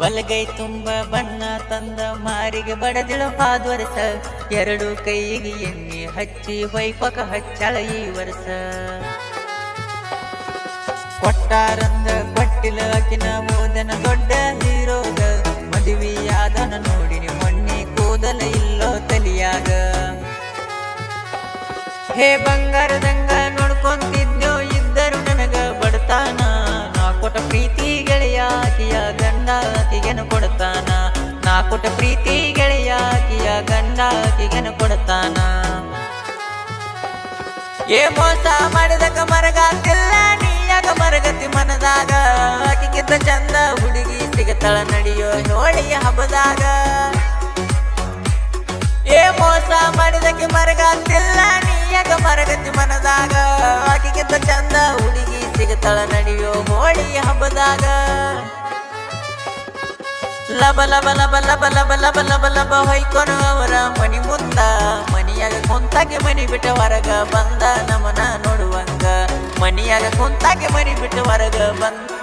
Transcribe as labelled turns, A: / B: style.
A: ಬಲಗೈ ತುಂಬ ಬಣ್ಣ ತಂದ ಮಾರಿಗೆ ಬಡದಿಳು ಹಾದ್ವರ್ಸ. ಎರಡು ಕೈಗೆ ಎಣ್ಣೆ ಹಚ್ಚಿ ವೈಪಕ ಹಚ್ಚಳ ಈ ವರ್ಷ. ಕೊಟ್ಟಾರಂದ ಕೊಟ್ಟಿಲ ಅಕಿನ ಮೋದನ ದೊಡ್ಡ ಹೀರೋಗ. ಮದುವೆಯಾದನ ನೋಡಿನಿ ಮೊನ್ನೆ ಕೂದಲ ಇಲ್ಲೋ ತಲಿಯಾಗ. ಹೇ ಬಂಗಾರದಂಗ ನೋಡ್ಕೊಂತಿದ್ದೋ ಇದ್ದರು ನನಗ ಬಡತಾನ. ನಾ ಕೊಟ್ಟ ಪ್ರೀತಿ ಗೆಳೆಯ ಆಕಿಯ ಗಂಡ ಆಕಿಗೆನ ಕೊಡ್ತಾನ ನಾ ಕೊಟ್ಟ ಪ್ರೀತಿ ಗೆಳೆಯ ಆಕಿಯ ಗಂಡ ಆಕಿಗೆನ ಕೊಡ್ತಾನ ಏ ಮೋಸ ಮಾಡಿದಕ ಮರಗಾತಿಲ್ಲ, ನೀಯಾಗ ಮರಗತಿ ಮನದಾಗ. ಆಕಿಗಿಂತ ಚಂದ ಹುಡುಗಿ ಸಿಗತಳ ನಡೆಯೋ ಹೋಳಿಯ ಹಬ್ಬದಾಗ. ಏ ಮೋಸ ಮಾಡಿದಕ್ಕೆ ಮರಗಾತಿಲ್ಲ, ನೀಯಾಗ ಮರಗತಿ ಮನದಾಗ. ಆಕಿಗಿಂತ ಚಂದ ಹುಡುಗಿ ಸಿಗತಳ ನಡೆಯೋ ಹೋಳಿಯ ಹಬ್ಬದಾಗ. ಲಬ ಲಬ ಲಬ ಲಬ ಲಬ ಲಬ ಲಬ ಲಬ ಅವರ ಮನಿ ಮುಂದ ಮನಿಯಾಗ ಕುಂತಾಗೆ ಮನಿ ಬಿಟ್ಟ ಹೊರಗ ಬಂದ ನಮನ ನೋಡುವಂಗ. ಮನಿಯಾಗ ಕುಂತಾಗೆ ಮನಿ ಬಿಟ್ಟ ಹೊರಗ ಬಂದ